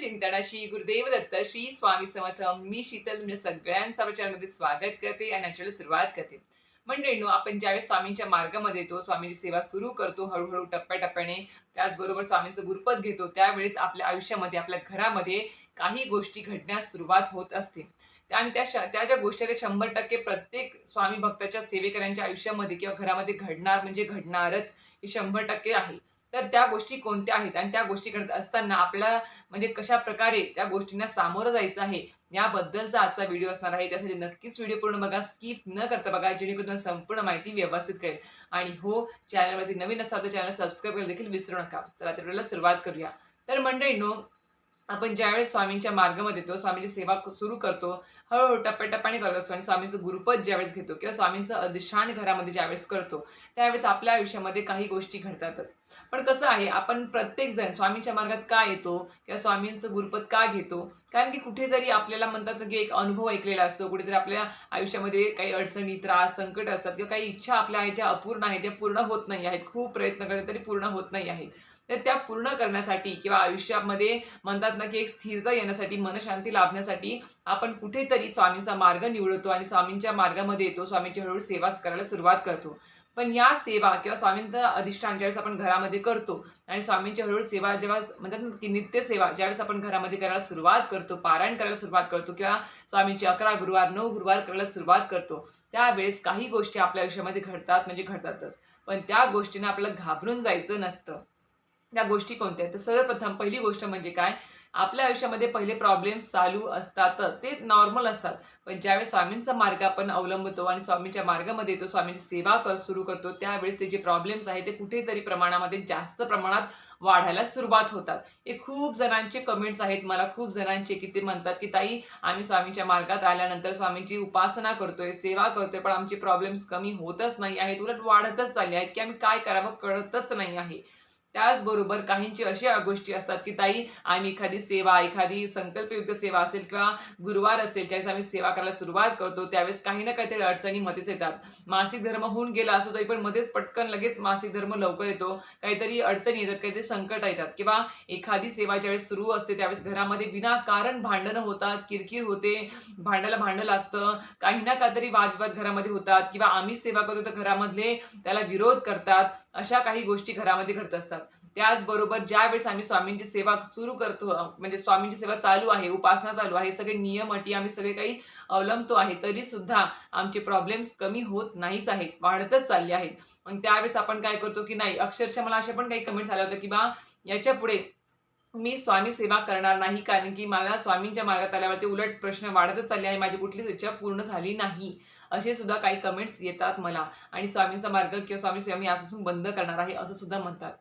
चिंतनाशी गुरुदेव दत्त श्री स्वामी समर्थ मी शीतल तुमच्या सगळ्यांचा चॅनलमध्ये स्वागत करते आणि actually सुरुवात करते. मंडळींनो आपण ज्यावेळेस स्वामींच्या मार्गामध्ये येतो स्वामींची सेवा सुरू करतो हळूहळू टप्प्याटप्प्याने त्याचबरोबर स्वामींचं गुरुपद घेतो त्यावेळेस आपल्या आयुष्यामध्ये आपल्या घरामध्ये काही गोष्टी घडण्यास सुरुवात होत असते. आणि त्या त्या ज्या गोष्टी आहेत त्या शंभर टक्के प्रत्येक स्वामी भक्ताच्या सेवेकऱ्यांच्या आयुष्यामध्ये किंवा घरामध्ये घडणार म्हणजे घडणारच हे शंभर टक्के आहे. तर त्या गोष्टी कोणत्या आहेत? आणि त्या गोष्टी करत असताना आपल्या म्हणजे कशा प्रकारे त्या गोष्टींना सामोरं जायचं आहे याबद्दलचा आजचा व्हिडिओ असणार आहे. त्यासाठी नक्कीच व्हिडिओ पूर्ण बघा. स्किप न करता बघा जेणेकरून संपूर्ण माहिती व्यवस्थित कळेल. आणि हो चॅनलवरती नवीन असाल तर चॅनल सबस्क्राईब करायला देखील विसरू नका. चला तर सुरुवात करूया. तर मंडळींनो आपण ज्यावेळेस स्वामींच्या मार्गामध्ये येतो स्वामींची सेवा सुरू करतो हळूहळू टप्प्याटप्प्याने करत असतो आणि स्वामींचं गुरुपद ज्यावेळेस घेतो किंवा स्वामींचं अधिष्ठान घरामध्ये ज्यावेळेस करतो त्यावेळेस आपल्या आयुष्यामध्ये काही गोष्टी घडतातच. पण कसं आहे आपण प्रत्येकजण स्वामींच्या मार्गात का येतो किंवा स्वामींचं गुरुपद का घेतो? कारण की कुठेतरी आपल्याला म्हणतात की एक अनुभव ऐकलेला असतो कुठेतरी आपल्या आयुष्यामध्ये काही अडचणी त्रास संकट असतात किंवा काही इच्छा आपल्या आहेत त्या अपूर्ण आहेत ज्या पूर्ण होत नाही आहेत खूप प्रयत्न करत तरी पूर्ण होत नाही आहेत. तर त्या पूर्ण करण्यासाठी किंवा आयुष्यामध्ये म्हणतात ना की एक स्थिरता येण्यासाठी मनशांती लाभण्यासाठी आपण कुठेतरी स्वामींचा मार्ग निवडतो आणि स्वामींच्या मार्गामध्ये येतो स्वामींची हळूहळू सेवा करायला सुरुवात करतो. पण या सेवा किंवा स्वामींचं अधिष्ठान ज्यावेळेस आपण घरामध्ये करतो आणि स्वामींची हळूहळू सेवा जेव्हा म्हणतात ना की नित्य सेवा ज्यावेळेस आपण घरामध्ये करायला सुरुवात करतो पारायण करायला सुरुवात करतो किंवा स्वामींची अकरा गुरुवार नऊ गुरुवार करायला सुरुवात करतो त्यावेळेस काही गोष्टी आपल्या आयुष्यामध्ये घडतात म्हणजे घडतातच. पण त्या गोष्टींना आपल्याला घाबरून जायचं नसतं. त्या गोष्टी कोणत्या आहेत? तर सर्वप्रथम पहिली गोष्ट म्हणजे काय? आपल्या आयुष्यामध्ये पहिले प्रॉब्लेम्स चालू असतात. ते नॉर्मल असतात. पण ज्यावेळेस स्वामींचा मार्ग आपण अवलंबतो आणि स्वामींच्या मार्गामध्ये येतो स्वामींची सेवा कर सुरू करतो त्यावेळेस ते जे प्रॉब्लेम्स आहेत ते कुठेतरी प्रमाणामध्ये जास्त प्रमाणात वाढायला सुरुवात होतात. हे खूप जणांचे कमेंट्स आहेत. मला खूप जणांचे की ते म्हणतात की ताई आम्ही स्वामींच्या मार्गात आल्यानंतर स्वामींची उपासना करतोय सेवा करतोय पण आमचे प्रॉब्लेम्स कमी होतच नाही आहेत उलट वाढतच चालले आहेत की आम्ही काय करावं कळतच नाही आहे. त्याचबरोबर काहींची अशी गोष्टी असतात की ताई आम्ही एखादी सेवा एखादी संकल्पयुक्त सेवा असेल किंवा गुरुवार असेल ज्यावेळेस आम्ही सेवा करायला सुरुवात करतो त्यावेळेस काही ना काहीतरी अडचणी मध्येच येतात. मासिक धर्म होऊन गेला असो तरी पण मध्येच पटकन लगेच मासिक धर्म लवकर येतो. काहीतरी अडचणी येतात काहीतरी संकट येतात. किंवा एखादी सेवा ज्यावेळेस सुरू असते त्यावेळेस घरामध्ये विनाकारण भांडणं होतात किरकिर होते भांडायला भांडं लागतं काही ना काहीतरी वादविवाद घरामध्ये होतात. किंवा आम्ही सेवा करतो तर घरामधले त्याला विरोध करतात. अशा काही गोष्टी घरामध्ये घडत असतात. त्याचबरोबर ज्यावेळेस आम्ही स्वामींची सेवा सुरू करतो म्हणजे स्वामींची सेवा चालू आहे उपासना चालू आहे सगळे नियम अटी आम्ही सगळे काही अवलंबतो आहे तरी सुद्धा आमचे प्रॉब्लेम्स कमी होत नाहीच आहेत वाढतच चालले आहेत. मग त्यावेळेस आपण काय करतो की नाही अक्षरशः मला अशा पण काही कमेंट्स आल्या होत्या की बा याच्यापुढे मी स्वामी सेवा करणार नाही कारण की मला स्वामींच्या मार्गात आल्यावरती उलट प्रश्न वाढतच चालले आहे माझी कुठलीच इच्छा पूर्ण झाली नाही. असे सुद्धा काही कमेंट्स येतात मला. आणि स्वामींचा मार्ग किंवा स्वामी सेवा मी आजपासून बंद करणार आहे असं सुद्धा म्हणतात.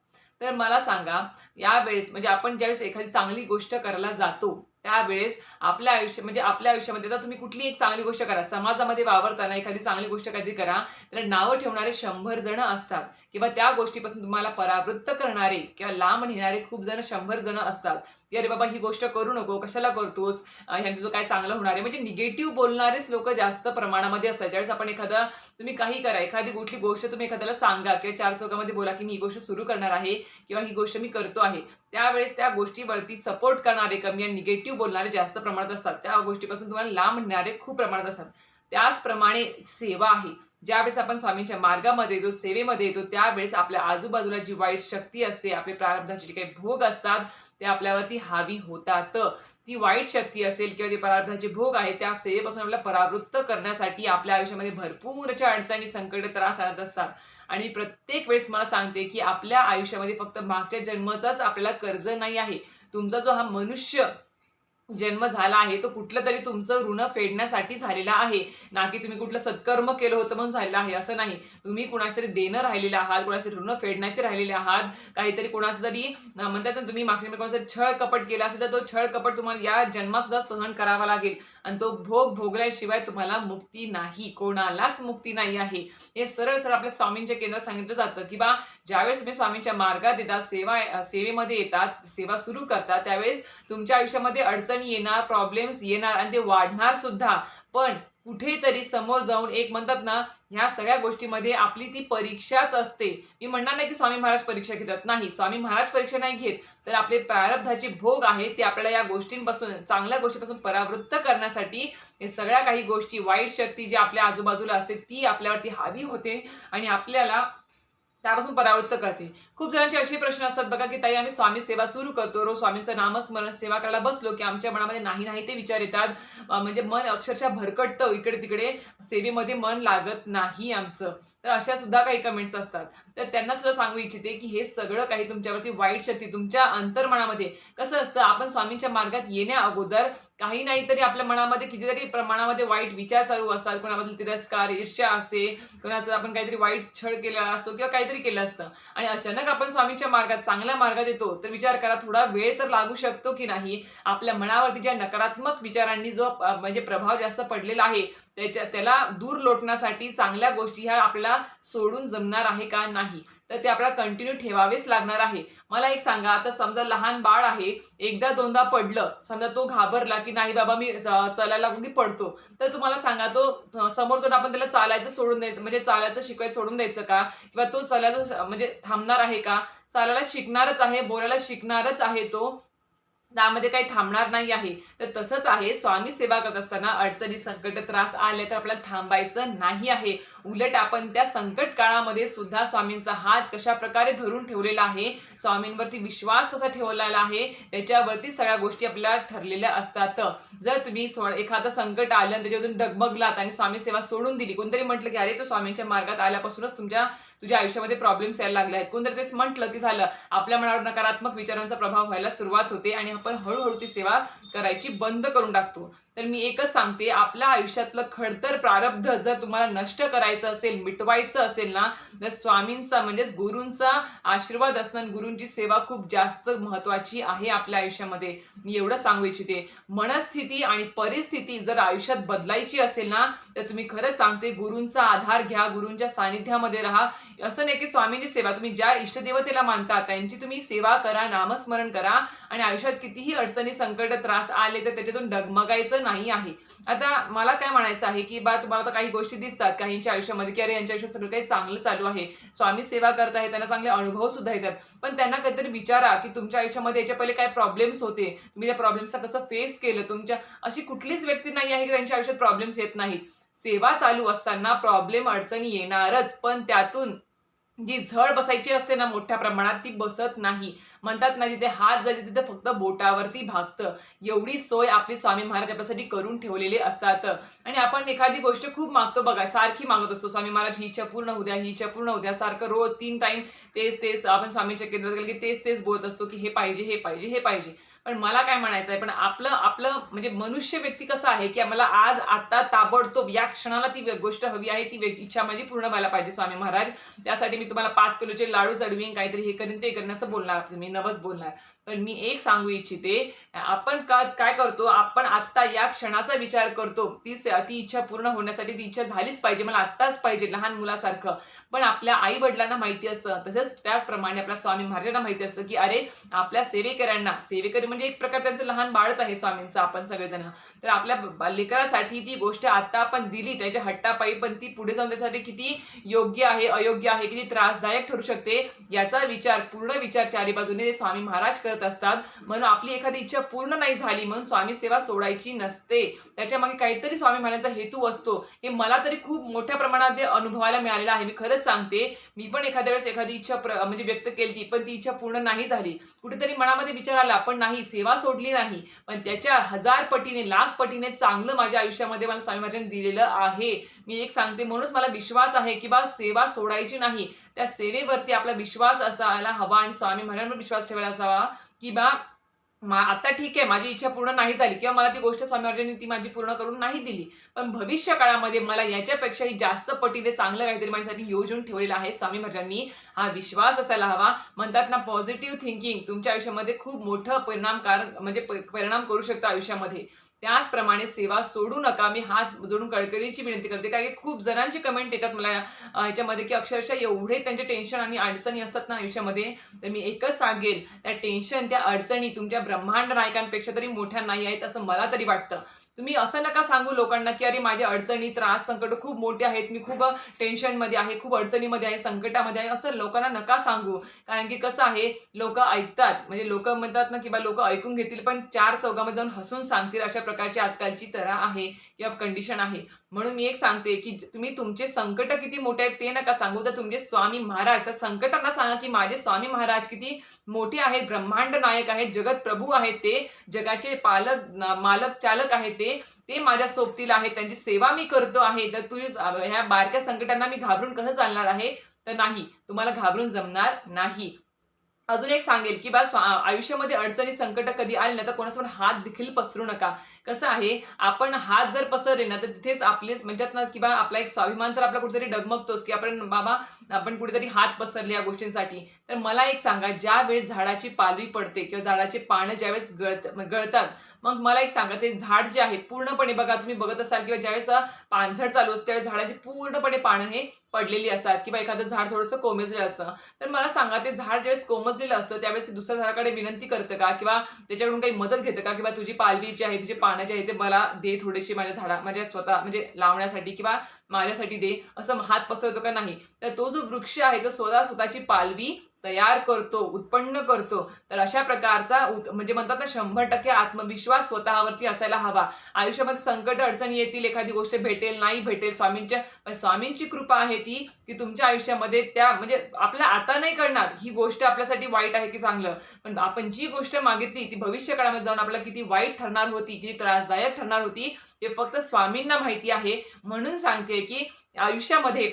तर मला सांगा यावेळेस म्हणजे आपण ज्यावेळेस एखादी चांगली गोष्ट करायला जातो त्यावेळेस आपल्या आयुष्य म्हणजे आपल्या आयुष्यामध्ये आता तुम्ही कुठली एक चांगली गोष्ट करा. समाजामध्ये वावरताना एखादी चांगली गोष्ट काहीतरी करा तर नावं ठेवणारे शंभर जण असतात किंवा त्या गोष्टीपासून तुम्हाला परावृत्त करणारे किंवा लांब नेणारे खूप जण शंभर जण असतात. की अरे बाबा ही गोष्ट करू नको कशाला करतोस? ह्यांचं जो काय चांगलं होणार आहे. म्हणजे निगेटिव्ह बोलणारेच लोक जास्त प्रमाणामध्ये असतात. ज्यावेळेस आपण एखादा तुम्ही काही करा एखादी कुठली गोष्ट तुम्ही एखाद्याला सांगा किंवा चार चौकामध्ये बोला की मी ही गोष्ट सुरू करणार आहे किंवा ही गोष्ट मी करतो आहे. त्यावेळेस त्या गोष्टीवरती सपोर्ट करणारे कमी आणि निगेटिव्ह बोलणारे जास्त प्रमाणात असतात. त्या गोष्टीपासून तुम्हाला लांब नेणारे खूप प्रमाणात असतात. त्याचप्रमाणे सेवा आहे. ज्यावेळेस आपण स्वामींच्या मार्गामध्ये येतो सेवेमध्ये येतो त्यावेळेस आपल्या आजूबाजूला जी वाईट शक्ती असते आपले प्रारब्धाचे जे काही भोग असतात ते आपल्यावरती हावी होतात. ती वाईट शक्ती असेल किंवा ते प्रारब्धाचे भोग आहेत त्या सेवेपासून आपल्याला परावृत्त करण्यासाठी आपल्या आयुष्यामध्ये भरपूर अशा अडचणी संकट त्रास आणत असतात. आणि प्रत्येक वेळेस मला सांगते की आपल्या आयुष्यामध्ये फक्त मागच्या जन्माचाच आपल्याला कर्ज नाही आहे. तुमचा जो हा मनुष्य जन्म झाला आहे तो कुठलं तरी तुमचं ऋण फेडण्यासाठी झालेला आहे. ना की तुम्ही कुठलं सत्कर्म केलं होतं म्हणून झालेलं आहे असं नाही. तुम्ही कुणाच तरी देणं राहिलेलं आहात कुणाचे ऋण फेडण्याचे राहिलेले आहात काहीतरी कोणाचं तरी म्हणतात ना तुम्ही मागच्या कोणाचं छळ कपट केला असेल तर तो छळ कपट तुम्हाला या जन्मात सुद्धा सहन करावा लागेल. आणि तो भोग भोगल्याशिवाय तुम्हाला मुक्ती नाही कोणालाच मुक्ती नाही आहे. हे सरळ सरळ आपल्या स्वामींच्या केंद्रात सांगितलं जातं की बा ज्यावेळेस तुम्ही स्वामींच्या मार्गात येतात सेवा सेवेमध्ये येतात सेवा सुरू करतात त्यावेळेस तुमच्या आयुष्यामध्ये अडचणी येणार प्रॉब्लेम्स येणार आणि ते वाढणार सुद्धा. पण कुठेतरी समोर जाऊन एक म्हणतात ना ह्या सगळ्या गोष्टीमध्ये आपली ती परीक्षाच असते. मी म्हणणार नाही की स्वामी महाराज परीक्षा घेतात. नाही स्वामी महाराज परीक्षा नाही घेत. तर आपले प्रारब्धाचे भोग आहे ते आपल्याला या गोष्टींपासून चांगल्या गोष्टीपासून परावृत्त करण्यासाठी हे सगळ्या काही गोष्टी वाईट शक्ती जी आपल्या आजूबाजूला असते ती आपल्यावरती हावी होते आणि आपल्याला त्यापासून परावृत्त करते खूप जणांचे असे प्रश्न असतात बघा की ताई आम्ही स्वामी सेवा सुरू करतो रोज स्वामींचं नामस्मरण सेवा करायला बसलो की आमच्या मनामध्ये नाही नाही ते विचार येतात. म्हणजे मन अक्षरशः भरकटतं इकडे तिकडे सेवेमध्ये मन लागत नाही आमचं. तर अशा सुद्धा काही कमेंट्स असतात. तर त्यांना सुद्धा सांगू इच्छिते की हे सगळं काही तुमच्यावरती वाईट शक्ती तुमच्या अंतर्मनामध्ये कसं असतं? आपण स्वामींच्या मार्गात येण्या अगोदर काही नाही तरी आपल्या मनामध्ये कितीतरी प्रमाणामध्ये वाईट विचार चालू असतात. कोणाबद्दल तिरस्कार ईर्ष्या असते कोणाचं आपण काहीतरी वाईट छळ केलेला असतो किंवा काहीतरी केलं असतं. आणि अचानक आपण स्वामींच्या मार्गात चांगल्या मार्गात येतो तर विचार करा थोडा वेळ तर लागू शकतो की नाही? आपल्या मनावरती ज्या नकारात्मक विचारांनी जो म्हणजे प्रभाव जास्त पडलेला आहे त्याच्या त्याला दूर लोटण्यासाठी चांगल्या गोष्टी ह्या आपल्याला सोडून जमणार आहे का नाही? तर ते आपल्याला कंटिन्यू ठेवावेच लागणार आहे. मला एक सांगा आता समजा लहान बाळ आहे एकदा दोनदा पडलं समजा तो घाबरला की नाही बाबा मी च- चालायला लागून की पडतो. तर तुम्हाला सांगा तो समोर जाऊन आपण त्याला चालायचं सोडून द्यायचं म्हणजे चालायचं शिकवायचं सोडून द्यायचं का? किंवा तो चालायचं म्हणजे थांबणार आहे का? चालायला शिकणारच आहे बोलायला शिकणारच आहे तो. त्यामध्ये काही थांबणार नाही आहे. तर तसंच आहे स्वामी सेवा करत असताना अडचणी संकट त्रास आले तर आपल्याला थांबायचं नाही आहे. उलट आपण त्या संकट काळामध्ये सुद्धा स्वामींचा हात कशा प्रकारे धरून ठेवलेला आहे स्वामींवरती विश्वास कसा ठेवलेला आहे त्याच्यावरती सगळ्या गोष्टी आपल्याला ठरलेल्या असतात. जर तुम्ही एखादं संकट आलं आणि त्याच्यातून डगमगलात आणि स्वामी सेवा सोडून दिली कोणतरी म्हटलं की अरे तो स्वामींच्या मार्गात आल्यापासूनच तुमच्या तुझ्या आयुष्यामध्ये प्रॉब्लेम्स यायला लागले आहेत. कोणतरी तेच म्हटलं की झालं. आपल्या मनावर नकारात्मक विचारांचा प्रभाव व्हायला सुरुवात होते आणि आपण हळूहळू ती सेवा करायची बंद करून टाकतो. तर मी एकच सांगते आपल्या आयुष्यातलं खडतर प्रारब्ध जर तुम्हाला नष्ट करायचं असेल मिटवायचं असेल ना तर स्वामींचा म्हणजेच गुरूंचा आशीर्वाद असणं गुरूंची सेवा खूप जास्त महत्वाची आहे आपल्या आयुष्यामध्ये. मी एवढं सांगू इच्छिते. मनस्थिती आणि परिस्थिती जर आयुष्यात बदलायची असेल ना तर तुम्ही खरंच सांगते गुरूंचा आधार घ्या गुरूंच्या सानिध्यामध्ये राहा. असं नाही की स्वामींची सेवा तुम्ही ज्या इष्टदेवतेला मानता त्यांची तुम्ही सेवा करा नामस्मरण करा. आणि आयुष्यात कितीही अडचणी संकट त्रास आले तर त्याच्यातून डगमगायचं नाही आहे. आता मला काय म्हणायचं आहे की बा तुम्हाला आता काही गोष्टी दिसतात काहींच्या आयुष्यामध्ये की अरे यांच्या आयुष्यात सगळं काही चांगलं चालू आहे. स्वामी सेवा करत आहे त्यांना चांगले अनुभव सुद्धा येतात. पण त्यांना कधीतरी विचारा की तुमच्या आयुष्यामध्ये याच्या पहिले काय प्रॉब्लेम्स होते? तुम्ही त्या प्रॉब्लेम्सचा कसं फेस केलं? तुमच्या अशी कुठलीच व्यक्ती नाही आहे की त्यांच्या आयुष्यात प्रॉब्लेम्स येत नाहीत. सेवा चालू असताना प्रॉब्लेम अडचणी येणारच पण त्यातून जी झड बसायची असते ना मोठ्या प्रमाणात ती बसत नाही. म्हणतात ना जिथे हात जायचे तिथे फक्त बोटावरती भागतं. एवढी सोय आपली स्वामी महाराज आपल्यासाठी करून ठेवलेली असतात. आणि आपण एखादी गोष्ट खूप मागतो बघा सारखी मागत असतो. स्वामी महाराज ही इच्छा पूर्ण होऊ द्या ही इच्छा पूर्ण होऊ द्या. सारखं रोज तीन टाईम तेच तेच आपण स्वामीच्या केंद्रात गेलं की तेच तेच बोलत असतो की हे पाहिजे हे पाहिजे हे पाहिजे. पण मला काय म्हणायचं आहे पण आपलं आपलं म्हणजे मनुष्य व्यक्ती कसं आहे की मला आज आता ताबडतोब या क्षणाला ती गोष्ट हवी आहे ती इच्छा माझी पूर्ण व्हायला पाहिजे स्वामी महाराज. त्यासाठी मी तुम्हाला पाच किलोचे लाडू चढवीन काहीतरी हे करीन ते करीन असं बोलणार. मी नवच बोलणार. पण मी एक सांगू इच्छिते आपण का काय करतो आपण आत्ता या क्षणाचा विचार करतो. ती ती इच्छा पूर्ण होण्यासाठी ती इच्छा झालीच पाहिजे मला आत्ताच पाहिजे लहान मुलासारखं. पण आपल्या आई वडिलांना माहिती असतं. तसंच त्याचप्रमाणे आपल्या स्वामी महाराजांना माहिती असतं की अरे आपल्या सेवेकऱ्यांना सेवेकरी म्हणजे एक प्रकार त्यांचं लहान बाळच आहे स्वामींचं आपण सगळेजण. तर आपल्या लेकरासाठी ती गोष्ट आता आपण दिली त्याच्या हट्टापायी पण ती पुढे जाऊन त्यासाठी किती योग्य आहे अयोग्य आहे किती त्रासदायक ठरू शकते याचा विचार पूर्ण विचार चारी बाजूने स्वामी महाराज करत असतात. म्हणून आपली एखादी इच्छा पूर्ण नाही झाली म्हणून स्वामी सेवा सोडायची नसते. त्याच्यामागे काहीतरी स्वामी महाराजांचा हेतू असतो. हे मला तरी खूप मोठ्या प्रमाणात ते अनुभवायला मिळालेलं आहे. मी खरंच सांगते मी पण एखाद्या वेळेस एखादी इच्छा म्हणजे व्यक्त केली पण ती इच्छा पूर्ण नाही झाली. कुठेतरी मनामध्ये विचार आला पण नाही सेवा सोडली नाही. पण त्याच्या हजार पटीने लाख पटीने चांगलं माझ्या आयुष्यामध्ये मला स्वामी महाराजांनी दिलेलं आहे. मी एक सांगते म्हणूनच मला विश्वास आहे की बा सेवा सोडायची नाही. त्या सेवेवरती आपला विश्वास असायला हवा आणि स्वामी महाराजांवर विश्वास ठेवायला असावा. की बा मा- आता ठीक आहे माझी इच्छा पूर्ण नाही झाली किंवा मला ती गोष्ट स्वामी ती माझी पूर्ण करून नाही दिली. पण भविष्य काळामध्ये मला याच्यापेक्षाही जास्त पटीने चांगलं काहीतरी माझ्यासाठी योजून ठेवलेलं आहे. स्वामी महाराजांनी हा विश्वास असायला हवा. म्हणतात ना पॉझिटिव्ह थिंकिंग तुमच्या आयुष्यामध्ये खूप मोठं परिणामकारक म्हणजे परिणाम करू शकतो आयुष्यामध्ये. त्याचप्रमाणे सेवा सोडू नका. मी हात जोडून कळकळीची विनंती करते. कारण की खूप जणांची कमेंट येतात मला ह्याच्यामध्ये की अक्षरशः एवढे त्यांचे टेन्शन आणि अडचणी असतात ना आयुष्यामध्ये. तर मी एकच सांगेल त्या टेन्शन त्या अडचणी तुमच्या ब्रह्मांड नायकांपेक्षा तरी मोठ्या नाही आहेत असं मला तरी वाटतं. तुम्ही असं नका सांगू लोकांना की अरे माझ्या अडचणी त्रास संकट खूप मोठे आहेत. मी खूप टेन्शनमध्ये आहे खूप अडचणीमध्ये आहे संकटामध्ये आहे असं लोकांना नका सांगू. कारण की कसं आहे लोक ऐकतात. म्हणजे लोक म्हणतात ना की बा लोक ऐकून घेतील पण चार चौघामध्ये जाऊन हसून सांगतील अशा प्रकारची आजकालची तरा आहे किंवा कंडिशन आहे. म्हणून मी एक सांगते की तुम्ही तुमचे संकट किती मोठे आहेत ते नका सांगू. तर तुमचे स्वामी महाराज त्या संकटांना सांगा की माझे स्वामी महाराज किती मोठे आहेत ब्रह्मांड नायक आहेत जगत प्रभू आहेत ते जगाचे पालक मालक चालक आहेत ते ते माझ्या सोबतीला आहेत त्यांची सेवा मी करतो आहे. तर तुझी ह्या बारक्या संकटांना मी घाबरून कसं चालणार आहे? तर नाही तुम्हाला घाबरून जमणार नाही. अजून एक सांगेल की बा आयुष्यामध्ये अडचणी संकट कधी आले ना तर कोणासमोर हात देखील पसरू नका. कसं आहे आपण हात जर पसरले ना तर तिथेच आपलेच म्हणतात ना किंवा आपला एक स्वाभिमान तर आपला कुठेतरी डगमगतोच की आपण बाबा आपण कुठेतरी हात पसरले या गोष्टींसाठी. तर मला एक सांगा ज्या वेळेस झाडाची पालवी पडते किंवा झाडाचे पानं ज्यावेळेस गळत गळतात मग मला एक सांगा ते झाड जे आहे पूर्णपणे बघा तुम्ही बघत असाल किंवा ज्यावेळेस पानझड चालू असते त्यावेळेस झाडाची पूर्णपणे पानं हे पडलेली असतात किंवा एखादं झाड थोडंसं कोमेजलेलं असतं. तर मला सांगा ते झाड ज्यावेळेस कोमजलेलं असतं त्यावेळेस ते दुसऱ्या झाडाकडे विनंती करतं का? किंवा त्याच्याकडून काही मदत घेतं का? किंवा तुझी पालवी जी आहे तुझे पानं माझ्या आहे ते मला दे थोडेसे माझ्या झाडा माझ्या स्वतः म्हणजे लावण्यासाठी किंवा माझ्यासाठी दे. असं हात पसरतो का नाही? तर तो जो वृक्ष आहे तो स्वतः स्वतःची पालवी तयार करतो उत्पन्न करतो तर अशा प्रकारचा म्हणजे म्हणतात ना शंभर टक्के आत्मविश्वास स्वतःवरती असायला हवा. आयुष्यामध्ये संकट अडचणी येतील एखादी गोष्ट भेटेल नाही भेटेल स्वामींच्या पण स्वामींची कृपा आहे ती की तुमच्या आयुष्यामध्ये त्या म्हणजे आपल्या आता नाही कळणार ही गोष्ट आपल्यासाठी वाईट आहे की चांगलं. पण आपण जी गोष्ट मागितली ती भविष्य काळामध्ये जाऊन आपल्याला किती वाईट ठरणार होती किती त्रासदायक ठरणार होती हे फक्त स्वामींना माहिती आहे. म्हणून सांगते की आयुष्यामध्ये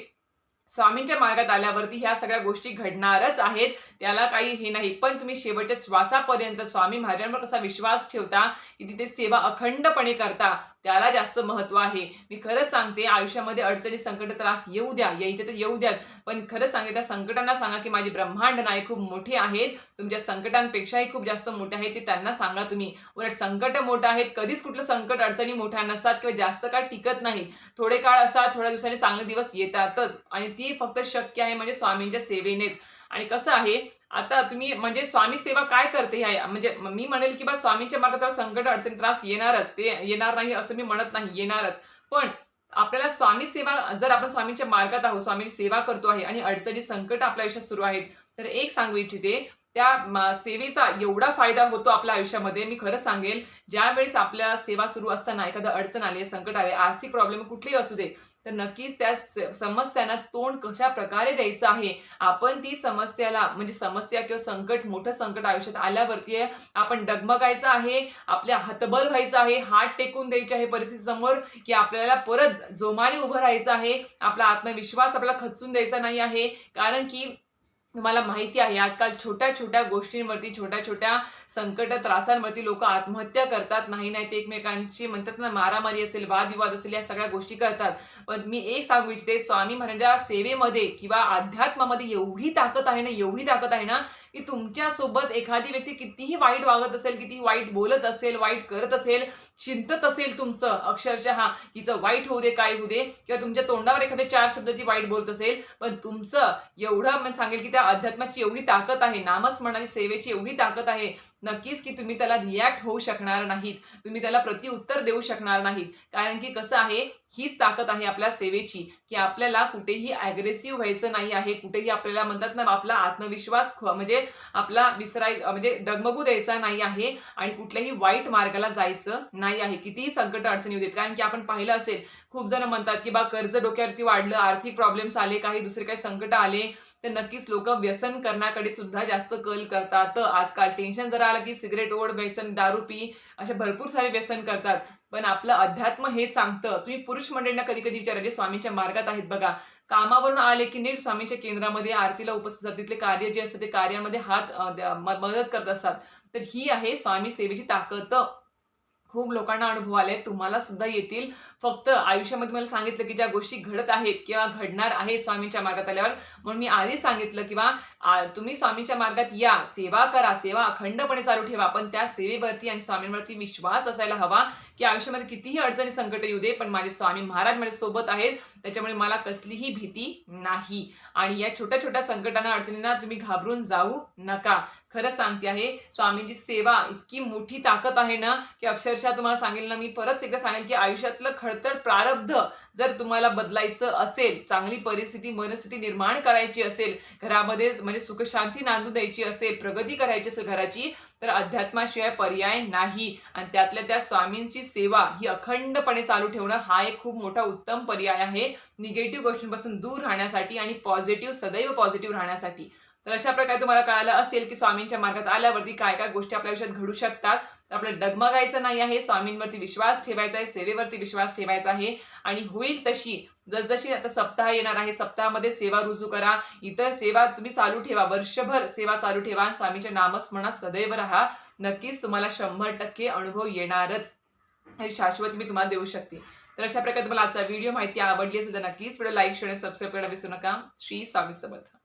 स्वामींच्या मार्गात आल्यावरती ह्या सगळ्या गोष्टी घडणारच आहेत. त्याला काही हे नाही. पण तुम्ही शेवटच्या श्वासापर्यंत स्वामी महाराजांवर कसा विश्वास ठेवता की तिथे सेवा अखंडपणे करता त्याला जास्त महत्त्व आहे. मी खरंच सांगते आयुष्यामध्ये अडचणी संकट त्रास येऊ द्या. यांच्या तर येऊ द्यात. पण खरंच सांगते त्या संकटांना सांगा की माझी ब्रह्मांड नाही खूप मोठे आहेत. तुमच्या संकटांपेक्षाही खूप जास्त मोठे आहेत ते त्यांना सांगा तुम्ही. उलट संकट मोठं आहेत कधीच कुठलं संकट अडचणी मोठ्या नसतात किंवा जास्त काळ टिकत नाही. थोडे काळ असतात थोड्या दिवसांनी चांगले दिवस येतातच. आणि ती फक्त शक्य आहे म्हणजे स्वामींच्या सेवेनेच. आणि कसं आहे आता तुम्ही म्हणजे स्वामी सेवा काय करते ह्या म्हणजे मी म्हणेल की बा स्वामींच्या मार्गात संकट अडचणी त्रास येणारच ते येणार नाही असं मी म्हणत नाही येणारच. पण आपल्याला स्वामी सेवा जर आपण स्वामींच्या मार्गात आहोत स्वामी सेवा करतो आहे आणि अडचणी संकट आपल्या आयुष्यात सुरू आहेत तर एक सांगू इच्छिते त्या सेवेचा एवढा फायदा होतो आपल्या आयुष्यामध्ये मी खरं सांगेल ज्यावेळेस आपल्या सेवा सुरू असताना एखादं अडचण आली संकट आले आर्थिक प्रॉब्लेम कुठलीही असू दे तर नक्कीच त्या स- समस्यांना तोंड कशा प्रकारे द्यायचं आहे? आपण ती समस्याला म्हणजे समस्या किंवा संकट मोठं संकट आयुष्यात आल्यावरती आहे, आपण डगमगायचं आहे आपल्या हतबल व्हायचं आहे हात टेकून द्यायचे आहे परिस्थिती समोर की आपल्याला परत जोमाने उभं राहायचं आहे आपला आत्मविश्वास आपला खचून द्यायचा नाही आहे. कारण की तुम्हाला माहिती आहे आजकाल छोट्या छोट्या गोष्टींवरती छोट्या छोट्या संकट त्रासांवरती लोक आत्महत्या करतात. नाही नाही ते एकमेकांची म्हणतात ना मारामारी असेल वादविवाद असेल या सगळ्या गोष्टी करतात. पण मी एक सांगू इच्छिते स्वामी महाराजांच्या सेवेमध्ये किंवा अध्यात्मामध्ये एवढी ताकद आहे ना एवढी ताकद आहे ना की तुमच्यासोबत एखादी व्यक्ती कितीही वाईट वागत असेल कितीही वाईट बोलत असेल वाईट करत असेल चिंतत असेल तुमचं अक्षरशः हिचं वाईट होऊ दे काय होऊ दे किंवा तुमच्या तोंडावर एखादे चार शब्द ती वाईट बोलत असेल पण तुमचं एवढं सांगेल की त्या अध्यात्माची एवढी ताकद आहे नामस्मरणाची सेवेची एवढी ताकद आहे नक्कीच की तुम्ही त्याला रिॲक्ट होऊ शकणार नाहीत. तुम्ही त्याला प्रतिउत्तर देऊ शकणार नाहीत. कारण की कसं आहे हीच ताकद आहे आपल्या सेवेची की आपल्याला कुठेही ॲग्रेसिव्ह व्हायचं नाही आहे. कुठेही आपल्याला म्हणतात ना आपला आत्मविश्वास म्हणजे आपला विसराय म्हणजे डगमगू द्यायचा नाही आहे. आणि कुठल्याही वाईट मार्गाला जायचं नाही आहे. कितीही संकट अडचणी होते कारण की आपण पाहिलं असेल खूप जण म्हणतात की बा कर्ज डोक्यावरती वाढलं आर्थिक प्रॉब्लेम्स आले काही दुसरे काही संकट आले. तर नक्कीच लोक व्यसन करण्याकडे सुद्धा जास्त कल करतात. आजकाल टेन्शन जरा आलं की सिगरेट ओढ व्यसन दारू पी असे भरपूर सारे व्यसन करतात. पण आपलं अध्यात्म हे सांगतं. तुम्ही पुरुष मंडळींना कधी कधी विचारायचे स्वामींच्या मार्गात आहेत बघा. कामावरून आले की नीट स्वामींच्या केंद्रामध्ये आरतीला उपस्थित असतात. तिथले कार्य जे असतं ते कार्यामध्ये हात मदत करत असतात. तर ही आहे स्वामी सेवेची ताकद. खूप लोकांना अनुभव आले तुम्हाला सुद्धा येतील. फक्त आयुष्यामध्ये मला सांगितलं की ज्या गोष्टी घडत आहेत किंवा घडणार आहेत स्वामींच्या मार्गात आल्यावर म्हणून मी आधी सांगितलं किंवा तुम्ही स्वामींच्या मार्गात या. सेवा करा. सेवा अखंडपणे चालू ठेवा. पण त्या सेवेवरती आणि स्वामींवरती विश्वास असायला हवा. की आयुष्यामध्ये कितीही अडचणी संकट येऊ दे पण माझे स्वामी महाराज माझ्या सोबत आहेत. त्याच्यामुळे मला कसलीही भीती नाही. आणि या छोट्या छोट्या संकटांना अडचणींना तुम्ही घाबरून जाऊ नका. खरं सांगते आहे स्वामींची सेवा इतकी मोठी ताकद आहे ना की अक्षरशः तुम्हाला सांगेल ना मी परत एकदा सांगेल की आयुष्यातलं खडतर प्रारब्ध जर तुम्हाला बदलायचं असेल चांगली परिस्थिती मनस्थिती निर्माण करायची असेल घरामध्ये म्हणजे सुखशांती नांदू द्यायची असेल प्रगती करायची असेल घराची तर अध्यात्माशिवाय पर्याय नाही. आणि त्यातल्या त्यात स्वामींची सेवा ही अखंडपणे चालू ठेवणं हा एक खूप मोठा उत्तम पर्याय आहे. निगेटिव्ह गोष्टींपासून दूर राहण्यासाठी आणि पॉझिटिव्ह सदैव पॉझिटिव्ह राहण्यासाठी. तर अशा प्रकारे तुम्हाला कळालं असेल की स्वामींच्या मार्गात आल्यावरती काय काय गोष्टी आपल्या आयुष्यात घडू शकतात. तर आपल्याला डगमगायचं नाही आहे. स्वामींवरती विश्वास ठेवायचा आहे सेवेवरती विश्वास ठेवायचा आहे. आणि होईल तशी जसजशी आता सप्ताह येणार आहे सप्ताहामध्ये सेवा रुजू करा. इतर सेवा तुम्ही चालू ठेवा. वर्षभर सेवा चालू ठेवा आणि स्वामीच्या नामस्मरणात सदैव राहा. नक्कीच तुम्हाला शंभर टक्के अनुभव येणारच. हे शाश्वत मी तुम्हाला देऊ शकते. तर अशा प्रकारे तुम्हाला आजचा व्हिडिओ माहिती आवडली असेल तर नक्कीच व्हिडिओ लाईक शेअर सबस्क्राईब करायला विसरू नका. श्री स्वामी समर्थ.